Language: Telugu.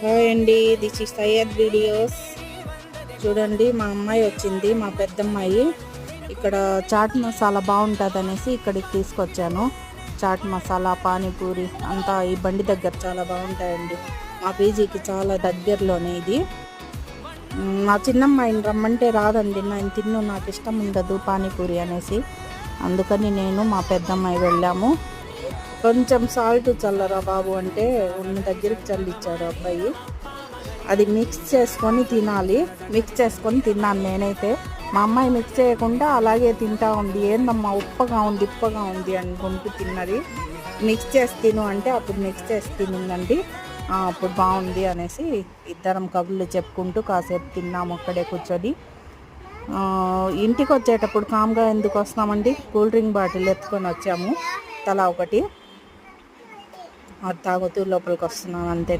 హాయ్ అండి దిస్ ఇస్ సయ్యద్ వీడియోస్ చూడండి మా అమ్మాయి వచ్చింది మా పెద్దమ్మాయి. ఇక్కడ చాట్ మసాలా బాగుంటుంది అనేసి ఇక్కడికి తీసుకొచ్చాను. చాట్ మసాలా పానీపూరి అంతా ఈ బండి దగ్గర చాలా బాగుంటాయండి. మా పీజీకి చాలా దగ్గరలోనే ఇది. మా చిన్నమ్మాయిని రమ్మంటే రాదండి నేను తిన్ను నాకు ఇష్టం ఉండదు పానీపూరి అనేసి. అందుకని నేను మా పెద్దమ్మాయి వెళ్ళాము. కొంచెం సాల్ట్ చల్లరా బాబు అంటే ఉన్న దగ్గరికి చల్లిచ్చాడు అబ్బాయి. అది మిక్స్ చేసుకొని తినాలి. మిక్స్ చేసుకొని తిన్నాను నేనైతే. మా అమ్మాయి మిక్స్ చేయకుండా అలాగే తింటా ఉంది. ఏందమ్మా ఉప్పగా ఉంది ఉప్పగా ఉంది అనుకుంటూ తిన్నది. మిక్స్ చేసి తిను అంటే అప్పుడు మిక్స్ చేసి తినిందండి. అప్పుడు బాగుంది అనేసి ఇద్దరం కబుర్లు చెప్పుకుంటూ కాసేపు తిన్నాము అక్కడే కూర్చొని. ఇంటికి వచ్చేటప్పుడు కామ్గా ఎందుకు వస్తామండి కూల్ డ్రింక్ బాటిల్ ఎత్తుకొని వచ్చాము. తలా ఒకటి. అది తాగుతూ లోపలికి వస్తున్నాను అంతే.